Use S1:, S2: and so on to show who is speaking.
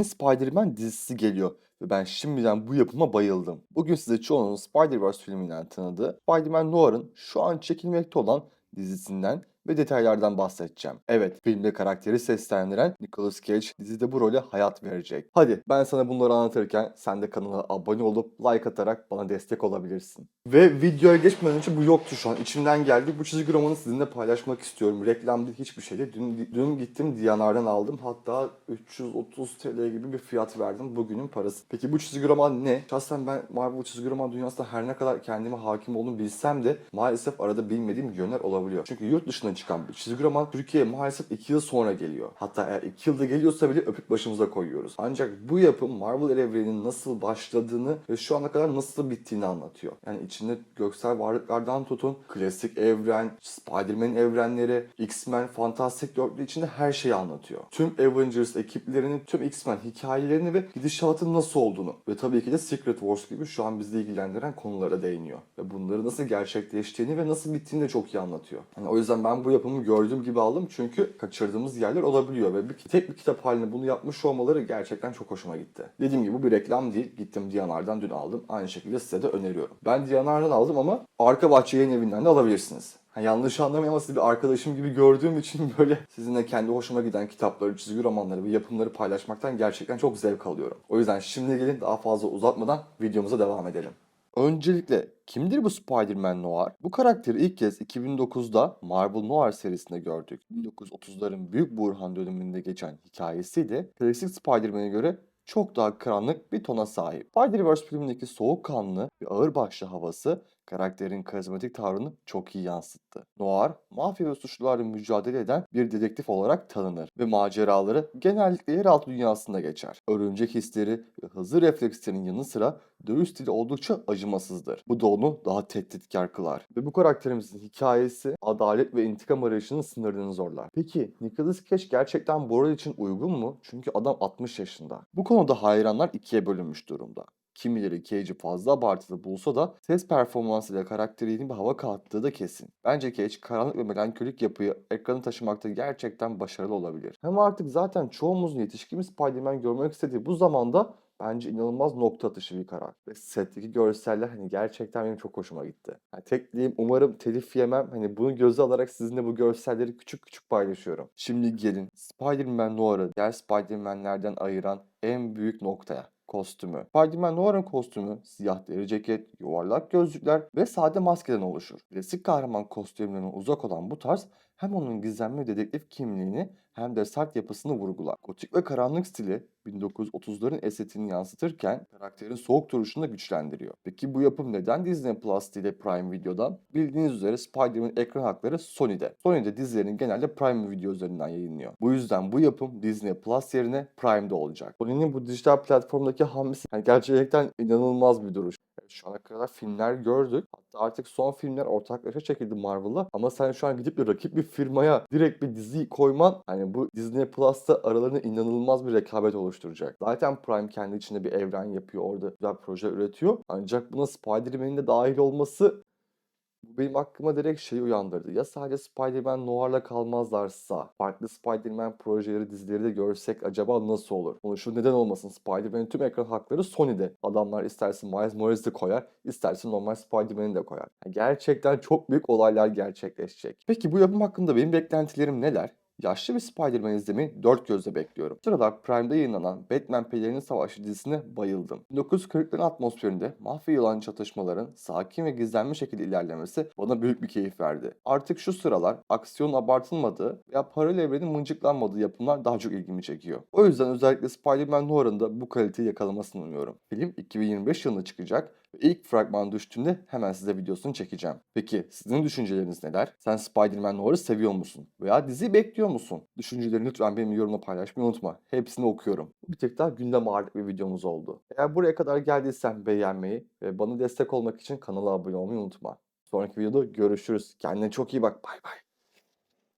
S1: yeni Spider-Man dizisi geliyor ve ben şimdiden bu yapıma bayıldım. Bugün size çoğunun Spider-Verse filminden tanıdığı Spider-Man Noir'ın şu an çekilmekte olan dizisinden ve detaylardan bahsedeceğim. Evet, filmde karakteri seslendiren Nicolas Cage dizide bu role hayat verecek. Hadi ben sana bunları anlatırken sen de kanala abone olup like atarak bana destek olabilirsin. Ve videoya geçmeden önce bu yoktu şu an. İçimden geldi. Bu çizgi romanı sizinle paylaşmak istiyorum. Reklam değil hiçbir şey değil. Dün, dün gittim Diyanar'dan aldım. Hatta 330 TL gibi bir fiyat verdim. Bugünün parası. Peki bu çizgi roman ne? Şahsen ben Marvel çizgi roman dünyasında her ne kadar kendime hakim olduğumu bilsem de maalesef arada bilmediğim yönler olabiliyor. Çünkü yurt dışına çıkan bir çizgi roman Türkiye'ye maalesef 2 yıl sonra geliyor. Hatta eğer 2 yılda geliyorsa bile öpüp başımıza koyuyoruz. Ancak bu yapım Marvel evreninin nasıl başladığını ve şu ana kadar nasıl bittiğini anlatıyor. Yani içinde göksel varlıklardan tutun, klasik evren, Spider-Man evrenleri, X-Men, Fantastic Dörtlü içinde her şeyi anlatıyor. Tüm Avengers ekiplerini, tüm X-Men hikayelerini ve gidişatın nasıl olduğunu ve tabii ki de Secret Wars gibi şu an bizi ilgilendiren konulara değiniyor. Ve bunları nasıl gerçekleştiğini ve nasıl bittiğini de çok iyi anlatıyor. Yani o yüzden ben bu yapımı gördüğüm gibi aldım çünkü kaçırdığımız yerler olabiliyor ve bir, tek bir kitap halinde bunu yapmış olmaları gerçekten çok hoşuma gitti. Dediğim gibi bu bir reklam değil. Gittim Diyanar'dan dün aldım. Aynı şekilde size de öneriyorum. Ben Diyanar'dan aldım ama arka bahçe yayın evinden de alabilirsiniz. Ha, yanlış anlamayın ama sizi bir arkadaşım gibi gördüğüm için böyle sizinle kendi hoşuma giden kitapları, çizgi romanları ve yapımları paylaşmaktan gerçekten çok zevk alıyorum. O yüzden şimdi gelin daha fazla uzatmadan videomuza devam edelim. Öncelikle kimdir bu Spider-Man Noir? Bu karakteri ilk kez 2009'da Marvel Noir serisinde gördük. 1930'ların Büyük Burhan döneminde geçen hikayesiyle klasik Spider-Man'e göre çok daha karanlık bir tona sahip. Spider-Verse filmindeki soğukkanlı ve ağırbaşlı havası karakterin karizmatik tavrını çok iyi yansıttı. Noir, mafya ve suçlularla mücadele eden bir dedektif olarak tanınır ve maceraları genellikle yeraltı dünyasında geçer. Örümcek hisleri ve hızlı reflekslerin yanı sıra dövüş stili oldukça acımasızdır. Bu da onu daha tehditkar kılar. Ve bu karakterimizin hikayesi adalet ve intikam arayışının sınırını zorlar. Peki Nicolas Cage gerçekten bu rol için uygun mu? Çünkü adam 60 yaşında. Bu konuda hayranlar ikiye bölünmüş durumda. Kimileri Cage'i fazla abartılı bulsa da ses performansıyla karakterinin bir hava kattığı da kesin. Bence Cage karanlık ve melankolik yapıyı ekranı taşımakta gerçekten başarılı olabilir. Hem artık zaten çoğumuzun yetişkin Spider-Man görmek istediği bu zamanda bence inanılmaz nokta atışı bir karar. Ve setteki görseller hani gerçekten benim çok hoşuma gitti. Yani tek umarım telif yemem. Hani bunu göze alarak sizinle bu görselleri küçük küçük paylaşıyorum. Şimdi gelin Spider-Man Noir'ı diğer Spider-Man'lerden ayıran en büyük noktaya kostümü. Spider-Man Noir'ın kostümü siyah deri ceket, yuvarlak gözlükler ve sade maskeden oluşur. Klasik kahraman kostümlerine uzak olan bu tarz hem onun gizemli dedektif kimliğini hem de sert yapısını vurgular. Gotik ve karanlık stili 1930'ların estetiğini yansıtırken karakterin soğuk duruşunu da güçlendiriyor. Peki bu yapım neden Disney Plus ile Prime Video'da? Bildiğiniz üzere Spider-Man ekran hakları Sony'de. Sony'de dizilerini genelde Prime Video üzerinden yayınlıyor. Bu yüzden bu yapım Disney Plus yerine Prime'de olacak. Sony'nin bu dijital platformdaki hamlesi yani gerçekten inanılmaz bir duruş. Şu ana kadar filmler gördük. Hatta artık son filmler ortaklaşa çekildi Marvel'la. Ama sen şu an gidip bir rakip bir firmaya direkt bir diziyi koyman hani bu Disney Plus'ta aralarında inanılmaz bir rekabet oluşturacak. Zaten Prime kendi içinde bir evren yapıyor. Orada güzel proje üretiyor. Ancak buna Spider-Man'in de dahil olması benim aklıma direkt şeyi uyandırdı. Ya sadece Spider-Man Noir'la kalmazlarsa farklı Spider-Man projeleri, dizileri de görsek acaba nasıl olur? Bunu şu neden olmasın? Spider-Man'in tüm ekran hakları Sony'de. Adamlar isterse Miles Morales'i koyar, isterse normal Spider-Man'i de koyar. Yani gerçekten çok büyük olaylar gerçekleşecek. Peki bu yapım hakkında benim beklentilerim neler? Yaşlı bir Spider-Man izlemeyi dört gözle bekliyorum. Sıralar Prime'da yayınlanan Batman Pelerinin Savaşı dizisine bayıldım. 1940'ların atmosferinde mafya yılan çatışmaların sakin ve gizlenmiş şekilde ilerlemesi bana büyük bir keyif verdi. Artık şu sıralar aksiyon abartılmadığı veya paralel evrenin mıncıklanmadığı yapımlar daha çok ilgimi çekiyor. O yüzden özellikle Spider-Man Noir'ın da bu kaliteyi yakalamasını umuyorum. Film 2025 yılında çıkacak ve ilk fragman düştüğünde hemen size videosunu çekeceğim. Peki sizin düşünceleriniz neler? Sen Spider-Man Noir'ı seviyor musun? Veya diziyi bekliyor musun? Düşüncelerini lütfen benim yorumla paylaşmayı unutma. Hepsini okuyorum. Bir tek daha gündem ağırlık bir videomuz oldu. Eğer buraya kadar geldiysen beğenmeyi ve bana destek olmak için kanala abone olmayı unutma. Sonraki videoda görüşürüz. Kendine çok iyi bak. Bay bay.